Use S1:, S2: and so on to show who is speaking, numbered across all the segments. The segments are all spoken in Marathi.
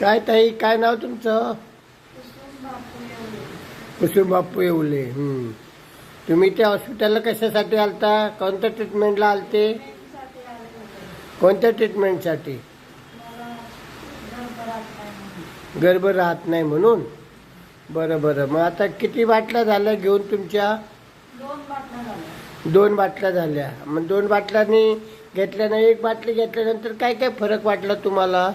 S1: काय ताई काय नाव तुमचं?
S2: कुसुम बापू एवढे
S1: येवले तुम्ही त्या हॉस्पिटलला कशासाठी आलता? कोणत्या ट्रीटमेंटला आलते? कोणत्या ट्रीटमेंटसाठी गर्भ राहत नाही म्हणून? बरं बरं. मग आता किती बाटल्या झाल्या घेऊन तुमच्या?
S2: दोन बाटल्या झाल्या.
S1: मग दोन बाटल्यांनी घेतल्यानं एक बाटली घेतल्यानंतर काय काय फरक वाटला तुम्हाला?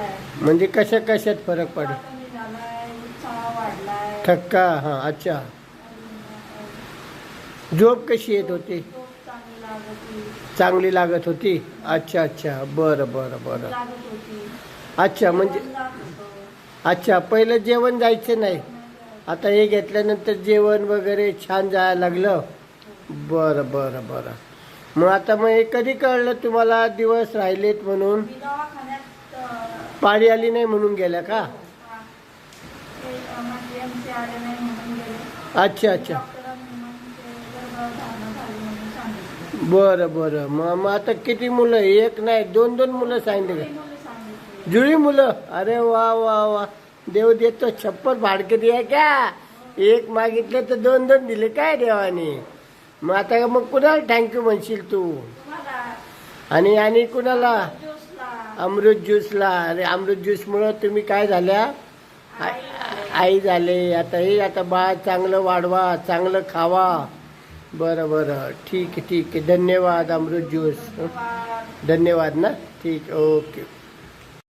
S2: पडलाय
S1: म्हणजे कशा कशात फरक पडला?
S2: थकवा कमी झालाय उत्साह वाढलाय.
S1: थक्का हां अच्छा. झोप कशी येत होती?
S2: झोप चांगली लागत होती.
S1: चांगली लागत होती? अच्छा अच्छा. बरं बरं बरं.
S2: लागत होती.
S1: अच्छा म्हणजे
S2: होतं.
S1: अच्छा पहिलं जेवण जायचं नाही. आता हे घेतल्यानंतर जेवण वगैरे छान जायला लागलं? बरं बरं बरं. मग आता मग हे कधी कळलं तुम्हाला दिवस राहिलेत म्हणून?
S2: मी दवाखान्यात अं,
S1: पाळी आली नाही म्हणून गेल्या का? अच्छा अच्छा. बरं बरं. मग मग आता किती मुलं? एक नाही दोन दोन मुलं सांगितले
S2: का?
S1: जुळी मुलं? अरे वा वा वा. देव देतो छप्पर भाडके द्या का एक मागितलं तर दोन दोन दिले काय देवाने? मग आता मग कुणाला थँक्यू म्हणशील तू? आणि आणि कुणाला? अमृत ज्यूसला. अरे अमृत ज्यूसमुळं तुम्ही काय झाल्या? आई झाले. आता हे आता बाळ चांगलं वाढवा चांगलं खावा. बरं बरं. ठीक आहे ठीक आहे. धन्यवाद अमृत ज्यूस.
S2: धन्यवाद
S1: धन्यवाद ना? ठीक ओके.